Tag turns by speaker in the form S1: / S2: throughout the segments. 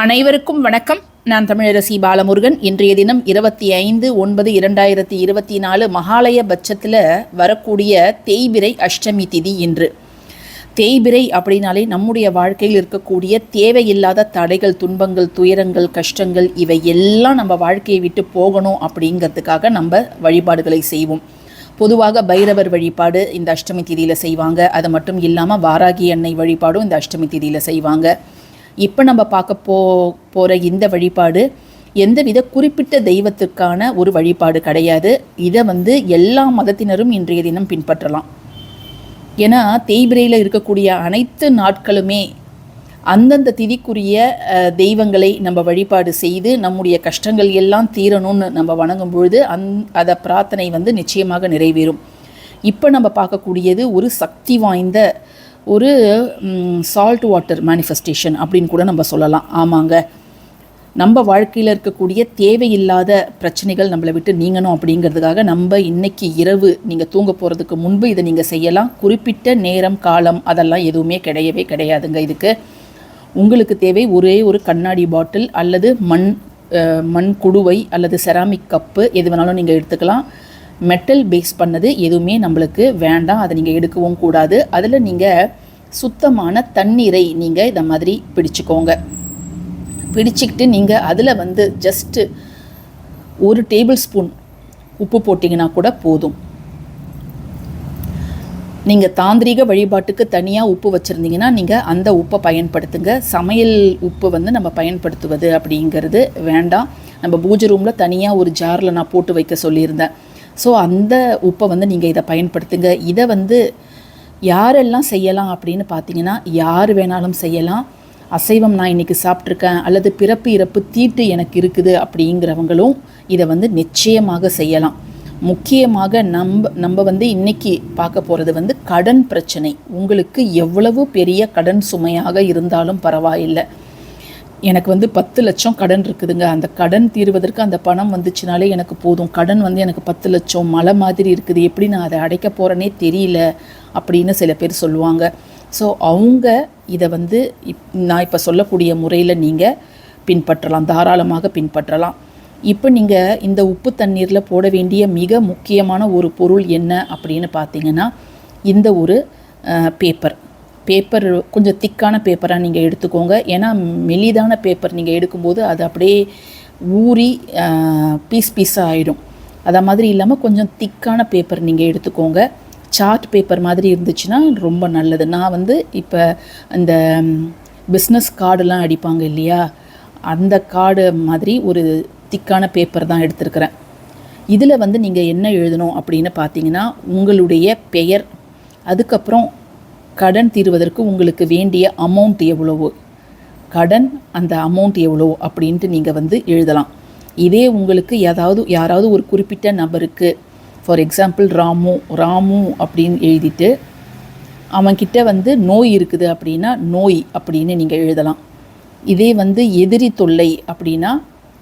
S1: அனைவருக்கும் வணக்கம். நான் தமிழரசி பாலமுருகன். இன்றைய தினம் இருபத்தி ஐந்து ஒன்பது இரண்டாயிரத்தி இருபத்தி நாலு மகாலய பட்சத்தில் வரக்கூடிய தேய்பிரை அஷ்டமி திதி இன்று. தேய்பிரை அப்படின்னாலே நம்முடைய வாழ்க்கையில் இருக்கக்கூடிய தேவையில்லாத தடைகள் துன்பங்கள் துயரங்கள் கஷ்டங்கள் இவை எல்லாம் நம்ம வாழ்க்கையை விட்டு போகணும் அப்படிங்கிறதுக்காக நம்ம வழிபாடுகளை செய்வோம். பொதுவாக பைரவர் வழிபாடு இந்த அஷ்டமி திதியில் செய்வாங்க. அது மட்டும் இல்லாமல் வாராகி அன்னை வழிபாடும் இந்த அஷ்டமி திதியில் செய்வாங்க. இப்போ நம்ம பார்க்க போ போகிற இந்த வழிபாடு எந்தவித குறிப்பிட்ட தெய்வத்திற்கான ஒரு வழிபாடு கிடையாது. இதை வந்து எல்லா மதத்தினரும் இன்றைய தினம் பின்பற்றலாம். ஏன்னா தேய்பிரையில் இருக்கக்கூடிய அனைத்து நாட்களுமே அந்தந்த திதிக்குரிய தெய்வங்களை நம்ம வழிபாடு செய்து நம்முடைய கஷ்டங்கள் எல்லாம் தீரணும்னு நம்ம வணங்கும் பொழுது அந் அதை பிரார்த்தனை வந்து நிச்சயமாக நிறைவேறும். இப்போ நம்ம பார்க்கக்கூடியது ஒரு சக்தி வாய்ந்த ஒரு சால்ட் வாட்டர் மேனிஃபெஸ்டேஷன் அப்படின்னு கூட நம்ம சொல்லலாம். ஆமாங்க. நம்ம வாழ்க்கையில் இருக்கக்கூடிய தேவையில்லாத பிரச்சனைகள் நம்மளை விட்டு நீங்கணும் அப்படிங்கிறதுக்காக நம்ம இன்னைக்கு இரவு நீங்கள் தூங்க போகிறதுக்கு முன்பு இதை நீங்கள் செய்யலாம். குறிப்பிட்ட நேரம் காலம் அதெல்லாம் எதுவுமே கிடையவே கிடையாதுங்க இதுக்கு. உங்களுக்கு தேவை ஒரே ஒரு கண்ணாடி பாட்டில் அல்லது மண் மண் குடுவை அல்லது செராமிக் கப்பு எது வேணாலும் நீங்கள் எடுத்துக்கலாம். மெட்டல் பேஸ் பண்ணது எதுவுமே நம்மளுக்கு வேண்டாம். அதை நீங்கள் எடுக்கவும் கூடாது. அதில் நீங்கள் சுத்தமான தண்ணீரை நீங்கள் இதை மாதிரி பிடிச்சிக்கோங்க. பிடிச்சிக்கிட்டு நீங்கள் அதில் வந்து ஜஸ்ட்டு ஒரு டேபிள் ஸ்பூன் உப்பு போட்டிங்கன்னா கூட போதும். நீங்கள் தாந்திரீக வழிபாட்டுக்கு தனியாக உப்பு வச்சுருந்தீங்கன்னா நீங்கள் அந்த உப்பை பயன்படுத்துங்க. சமையல் உப்பு வந்து நம்ம பயன்படுத்துவது அப்படிங்கிறது வேண்டாம். நம்ம பூஜை ரூமில் தனியாக ஒரு ஜாரில் நான் போட்டு வைக்க சொல்லியிருந்தேன். ஸோ அந்த உப்பை வந்து நீங்கள் இதை பயன்படுத்துங்க. இதை வந்து யாரெல்லாம் செய்யலாம் அப்படின்னு பார்த்தீங்கன்னா யார் வேணாலும் செய்யலாம். அசைவம் நான் இன்றைக்கி சாப்பிட்ருக்கேன் அல்லது பிறப்பு இறப்பு தீட்டு எனக்கு இருக்குது அப்படிங்கிறவங்களும் இதை வந்து நிச்சயமாக செய்யலாம். முக்கியமாக நம்ம நம்ம வந்து இன்னைக்கு பார்க்க போகிறது வந்து கடன் பிரச்சனை. உங்களுக்கு எவ்வளவு பெரிய கடன் சுமையாக இருந்தாலும் பரவாயில்லை. எனக்கு வந்து பத்து லட்சம் கடன் இருக்குதுங்க. அந்த கடன் தீர்வதற்கு அந்த பணம் வந்துச்சுனாலே எனக்கு போதும். கடன் வந்து எனக்கு பத்து லட்சம் மலை மாதிரி இருக்குது. எப்படி நான் அதை அடைக்க போகிறேனே தெரியல அப்படின்னு சில பேர் சொல்லுவாங்க. ஸோ அவங்க இதை வந்து இப் நான் இப்போ சொல்லக்கூடிய முறையில் நீங்கள் பின்பற்றலாம். தாராளமாக பின்பற்றலாம். இப்போ நீங்கள் இந்த உப்பு தண்ணீரில் போட வேண்டிய மிக முக்கியமான ஒரு பொருள் என்ன அப்படின்னு பார்த்தீங்கன்னா இந்த ஒரு பேப்பர் பேப்பர் கொஞ்சம் திக்கான பேப்பராக நீங்கள் எடுத்துக்கோங்க. ஏன்னா மெலிதான பேப்பர் நீங்கள் எடுக்கும்போது அது அப்படியே ஊறி பீஸ் பீஸாக ஆகிடும் அதை மாதிரி இல்லாமல் கொஞ்சம் திக்கான பேப்பர் நீங்கள் எடுத்துக்கோங்க. சார்ட் பேப்பர் மாதிரி இருந்துச்சுன்னா ரொம்ப நல்லது. நான் வந்து இப்போ அந்த பிஸ்னஸ் கார்டுலாம் அடிப்பாங்க இல்லையா? அந்த கார்டு மாதிரி ஒரு திக்கான பேப்பர் தான் எடுத்திருக்கிறேன். இதில் வந்து நீங்கள் என்ன எழுதணும் அப்படின்னு பார்த்தீங்கன்னா உங்களுடைய பெயர் அதுக்கப்புறம் கடன் தீர்வதற்கு உங்களுக்கு வேண்டிய அமௌண்ட் எவ்வளவோ? கடன் அந்த அமௌண்ட் எவ்வளோ அப்படின்ட்டு நீங்கள் வந்து எழுதலாம். இதே உங்களுக்கு ஏதாவது யாராவது ஒரு குறிப்பிட்ட நபருக்கு ஃபார் எக்ஸாம்பிள் ராமு ராமு அப்படின்னு எழுதிட்டு அவன்கிட்ட வந்து நோய் இருக்குது அப்படின்னா நோய் அப்படின்னு நீங்கள் எழுதலாம். இதே வந்து எதிரி தொல்லை அப்படின்னா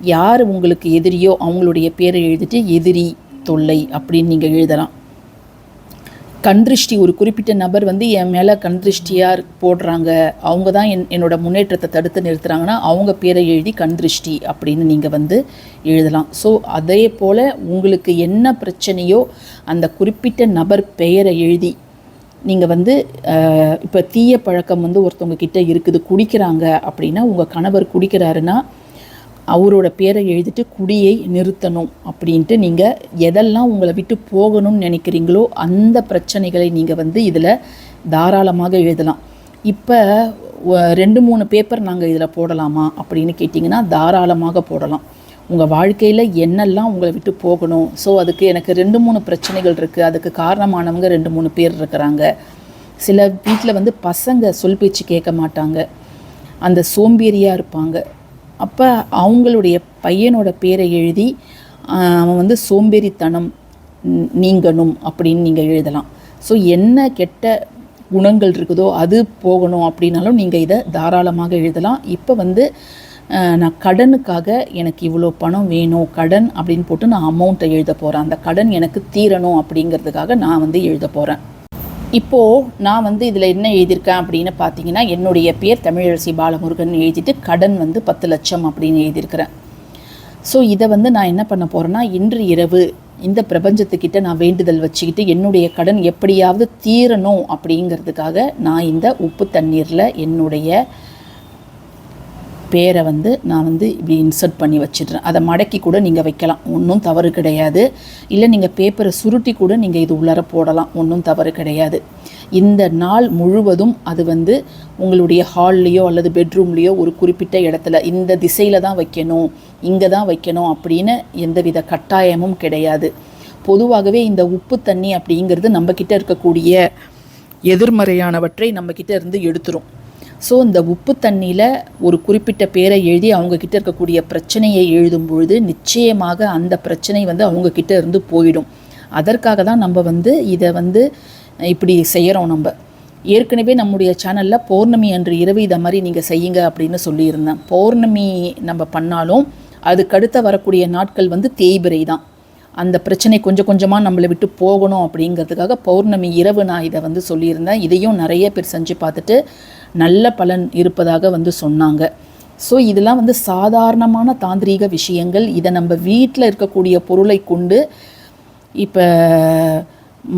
S1: யார் உங்களுக்கு எதிரியோ அவங்களுடைய பேரை எழுதிட்டு எதிரி தொல்லை அப்படின்னு நீங்கள் எழுதலாம். கண்திருஷ்டி ஒரு குறிப்பிட்ட நபர் வந்து என் மேலே கண்திருஷ்டியாக போடுறாங்க. அவங்க தான் என் என்னோட முன்னேற்றத்தை தடுத்து நிறுத்துகிறாங்கன்னா அவங்க பேரை எழுதி கண்திருஷ்டி அப்படின்னு நீங்கள் வந்து எழுதலாம். ஸோ அதே போல் உங்களுக்கு என்ன பிரச்சனையோ அந்த குறிப்பிட்ட நபர் பெயரை எழுதி நீங்கள் வந்து இப்போ தீய பழக்கம் வந்து ஒருத்தவங்க கிட்ட இருக்குது குடிக்கிறாங்க அப்படின்னா உங்கள் கணவர் குடிக்கிறாருன்னா அவரோட பேரை எழுதிட்டு குடியை நிறுத்தணும் அப்படின்ட்டு நீங்கள் எதெல்லாம் உங்களை விட்டு போகணும்னு நினைக்கிறீங்களோ அந்த பிரச்சனைகளை நீங்கள் வந்து இதில் தாராளமாக எழுதலாம். இப்போ ரெண்டு மூணு பேப்பர் நாங்கள் இதில் போடலாமா அப்படின்னு கேட்டிங்கன்னா தாராளமாக போடலாம். உங்கள் வாழ்க்கையில் என்னெல்லாம் உங்களை விட்டு போகணும்? ஸோ அதுக்கு எனக்கு ரெண்டு மூணு பிரச்சனைகள் இருக்குது அதுக்கு காரணமானவங்க ரெண்டு மூணு பேர் இருக்கிறாங்க. சில வீட்டில் வந்து பசங்க சொல் பேச்சு கேட்க மாட்டாங்க. அந்த சோம்பேறியாக இருப்பாங்க. அப்போ அவங்களுடைய பையனோட பேரை எழுதி அவன் வந்து சோம்பேறித்தனம் நீங்கணும் அப்படின்னு நீங்கள் எழுதலாம். ஸோ என்ன கெட்ட குணங்கள் இருக்குதோ அது போகணும் அப்படின்னாலும் நீங்கள் இதை தாராளமாக எழுதலாம். இப்போ வந்து நான் கடனுக்காக எனக்கு இவ்வளோ பணம் வேணும் கடன் அப்படின்னு போட்டு நான் அமௌண்ட்டை எழுத போகிறேன் அந்த கடன் எனக்கு தீரணும் அப்படிங்கிறதுக்காக நான் வந்து எழுத போகிறேன் இப்போது நான் வந்து இதில் என்ன எழுதியிருக்கேன் அப்படின்னு பார்த்தீங்கன்னா என்னுடைய பேர் தமிழரசி பாலமுருகன் எழுதிட்டு கடன் வந்து பத்து லட்சம் அப்படின்னு எழுதியிருக்கிறேன். ஸோ இதை வந்து நான் என்ன பண்ண போகிறேன்னா இன்று இரவு இந்த பிரபஞ்சத்துக்கிட்ட நான் வேண்டுதல் வச்சுக்கிட்டு என்னுடைய கடன் எப்படியாவது தீரணும் அப்படிங்கிறதுக்காக நான் இந்த உப்பு தண்ணீரில் என்னுடைய பேரை வந்து நான் வந்து இப்படி இன்சர்ட் பண்ணி வச்சிடுறேன். அதை மடக்கி கூட நீங்கள் வைக்கலாம். ஒன்றும் தவறு கிடையாது. இல்லை நீங்கள் பேப்பரை சுருட்டி கூட நீங்கள் இது உள்ளார போடலாம். ஒன்றும் தவறு கிடையாது. இந்த நாள் முழுவதும் அது வந்து உங்களுடைய ஹால்லேயோ அல்லது பெட்ரூம்லேயோ ஒரு குறிப்பிட்ட இடத்துல இந்த திசையில் தான் வைக்கணும் இங்கே தான் வைக்கணும் அப்படின்னு எந்தவித கட்டாயமும் கிடையாது. பொதுவாகவே இந்த உப்பு தண்ணி அப்படிங்கிறது நம்மக்கிட்ட இருக்கக்கூடிய எதிர்மறையானவற்றை நம்மக்கிட்ட இருந்து எடுத்துரும். ஸோ இந்த உப்பு தண்ணியில் ஒரு குறிப்பிட்ட பேரை எழுதி அவங்கக்கிட்ட இருக்கக்கூடிய பிரச்சனையை எழுதும் பொழுது நிச்சயமாக அந்த பிரச்சனை வந்து அவங்கக்கிட்ட இருந்து போயிடும். அதற்காக தான் நம்ம வந்து இதை வந்து இப்படி செய்கிறோம் நம்ம. ஏற்கனவே நம்முடைய சேனலில் பௌர்ணமி அன்று இரவு இதை மாதிரி நீங்கள் செய்யுங்க அப்படின்னு சொல்லியிருந்தேன். பௌர்ணமி நம்ம பண்ணாலும் அதுக்கடுத்த வரக்கூடிய நாட்கள் வந்து தேய்பிரை தான். அந்த பிரச்சனை கொஞ்சம் கொஞ்சமாக நம்மளை விட்டு போகணும் அப்படிங்கிறதுக்காக பௌர்ணமி இரவு நான் இதை வந்து சொல்லியிருந்தேன். இதையும் நிறைய பேர் செஞ்சு பார்த்துட்டு நல்ல பலன் இருப்பதாக வந்து சொன்னாங்க. ஸோ இதெல்லாம் வந்து சாதாரணமான தாந்திரீக விஷயங்கள். இதை நம்ம வீட்டில் இருக்கக்கூடிய பொருளை கொண்டு இப்போ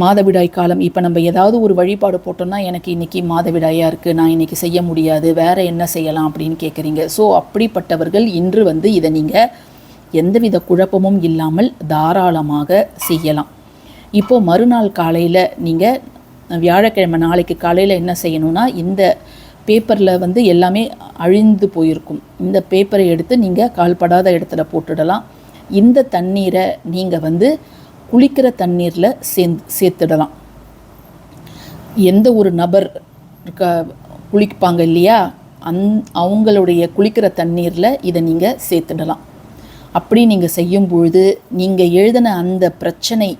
S1: மாதவிடாய் காலம் இப்போ நம்ம ஏதாவது ஒரு வழிபாடு போட்டோம்னா எனக்கு இன்றைக்கி மாதவிடாயாக இருக்குது நான் இன்றைக்கி செய்ய முடியாது வேறு என்ன செய்யலாம் அப்படின்னு கேட்குறீங்க ஸோ அப்படிப்பட்டவர்கள் இன்று வந்து இதை நீங்கள் எந்தவித குழப்பமும் இல்லாமல் தாராளமாக செய்யலாம். இப்போது மறுநாள் காலையில் நீங்கள் வியாழக்கிழமை நாளைக்கு காலையில் என்ன செய்யணும்னா இந்த பேப்பரில் வந்து எல்லாமே அழிந்து போயிருக்கும். இந்த பேப்பரை எடுத்து நீங்கள் கால்படாத இடத்துல போட்டுடலாம். இந்த தண்ணீரை நீங்கள் வந்து குளிக்கிற தண்ணீரில் சேர்ந்து சேர்த்துடலாம். எந்த ஒரு நபர் க குளிப்பாங்க இல்லையா? அந் அவங்களுடைய குளிக்கிற தண்ணீரில் இதை நீங்கள் சேர்த்துடலாம். அப்படி நீங்கள் செய்யும் பொழுது நீங்கள் எழுதின அந்த பிரச்சனை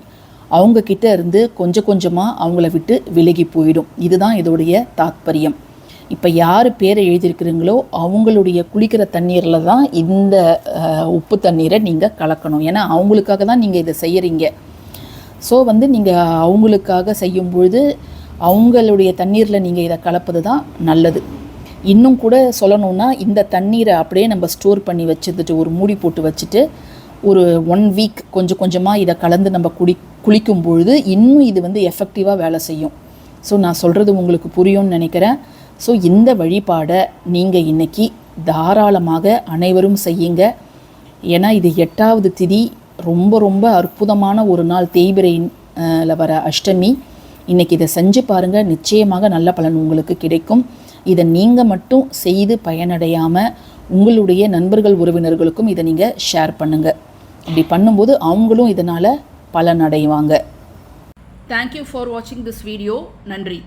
S1: அவங்கக்கிட்ட இருந்து கொஞ்சம் கொஞ்சமாக அவங்கள விட்டு விலகி போயிடும். இதுதான் இதோடைய தாத்பரியம். இப்போ யார் பேரை எழுதியிருக்கிறீங்களோ அவங்களுடைய குளிக்கிற தண்ணீரில் தான் இந்த உப்பு தண்ணீரை நீங்கள் கலக்கணும். ஏன்னா அவங்களுக்காக தான் நீங்கள் இதை செய்கிறீங்க ஸோ வந்து நீங்கள் அவங்களுக்காக செய்யும் பொழுது அவங்களுடைய தண்ணீரில் நீங்கள் இதை கலப்பது தான் நல்லது. இன்னும் கூட சொல்லணும்னா இந்த தண்ணீரை அப்படியே நம்ம ஸ்டோர் பண்ணி வச்சுட்டு ஒரு மூடி போட்டு வச்சுட்டு ஒரு ஒன் வீக் கொஞ்சம் கொஞ்சமாக இதை கலந்து நம்ம குடி குளிக்கும் பொழுது இன்னும் இது வந்து எஃபெக்டிவாக வேலை செய்யும். ஸோ நான் சொல்கிறது உங்களுக்கு புரியும்னு நினைக்கிறேன். ஸோ இந்த வழிபாடை நீங்கள் இன்றைக்கி தாராளமாக அனைவரும் செய்யுங்க. ஏன்னா இது எட்டாவது திதி. ரொம்ப ரொம்ப அற்புதமான ஒரு நாள். தேய்பிரையில் வர அஷ்டமி. இன்றைக்கி இதை செஞ்சு பாருங்கள் நிச்சயமாக நல்ல பலன் உங்களுக்கு கிடைக்கும். இதை நீங்கள் மட்டும் செய்து பயனடையாமல் உங்களுடைய நண்பர்கள் உறவினர்களுக்கும் இதை நீங்கள் ஷேர் பண்ணுங்கள் இப்படி பண்ணும்போது அவங்களும் இதனால் பலன் அடைவாங்க தேங்க்யூ ஃபார் வாட்சிங் திஸ் வீடியோ நன்றி.